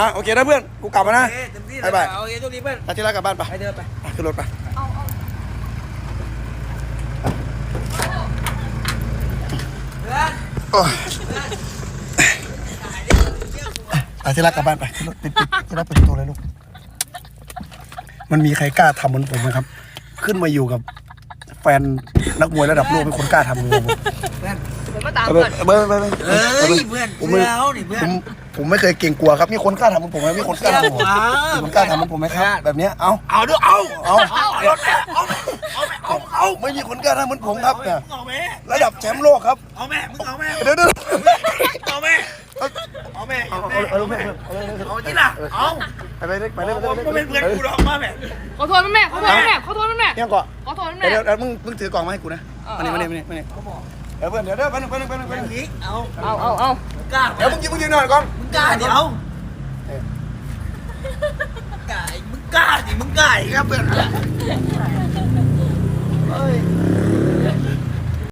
อะโอเคนะเพื่อน กูกลับมานะเอ้ยเต็มที่บ๊ายบายโอเคโชคดีเพื่อนอาทิตย์ละกลับบ้านไปไปเดินไปไปขึ้นรถไปเอาเอาเพื่อนโอ้ยอาทิตย์ละกลับบ้านไปขึ้นรถปิดปิดจะได้เปิดประตูเลยลูก มันมีใครกล้าทำเหมือนผมไหมครับ ขึ้นมาอยู่กับแฟนนักมวยระดับโลกเป็นคนกล้าทำเลยผม เพื่อน ผมมาตามเอาก่อนไปเอาไปเอาไปเอ้ยเพื่อนผมไม่เพื่อนเอานี่เพื่อนผมผมไม่เคยเก่งกลัวครับมีคนกล้าทำเหมือนผมไหมมีคนกล้าทำเหมือนผมมีคนกล้าทำเหมือนผมไหมครับแบบเนี้ยเอาเอาด้วยเอาเอาเอารถแม่เอาแม่เอาแม่เอาเอาไม่มีคนกล้าทำเหมือนผมครับเนี่ยเอาแม่ระดับแชมป์โลกครับเอาแม่มึงเอาแม่เดี๋ยวเดี๋ยวเอาแม่เอาแม่เอาเอาเอาแม่เอาเอาเอาเอาที่ล่ะเอาไปไปไปเลยไปเอาเลยก็เป็นเพื่อนกูหรอกมาแม่ขอโทษแม่ขอโทษแม่ขอโทษแม่เนี่ยก่อนขอโทษแม่เดี๋ยวเดี๋ยวมึงมึงถือกล่องมาให้กูนะเออมานี่มานี่มานี่มานี่เดี๋ยวเพื่อนเดี๋ยวเดี๋ยวไปหนึ่งไปหนึ่งไปหนึ่งไปหนึ่งนี้เอาเอาเอาเอากล้าเดี๋ย วมึงยิงมึงยิงหน่อยก่อนมึงกล้าเดี๋ยวกล้ามึงกล้าดิ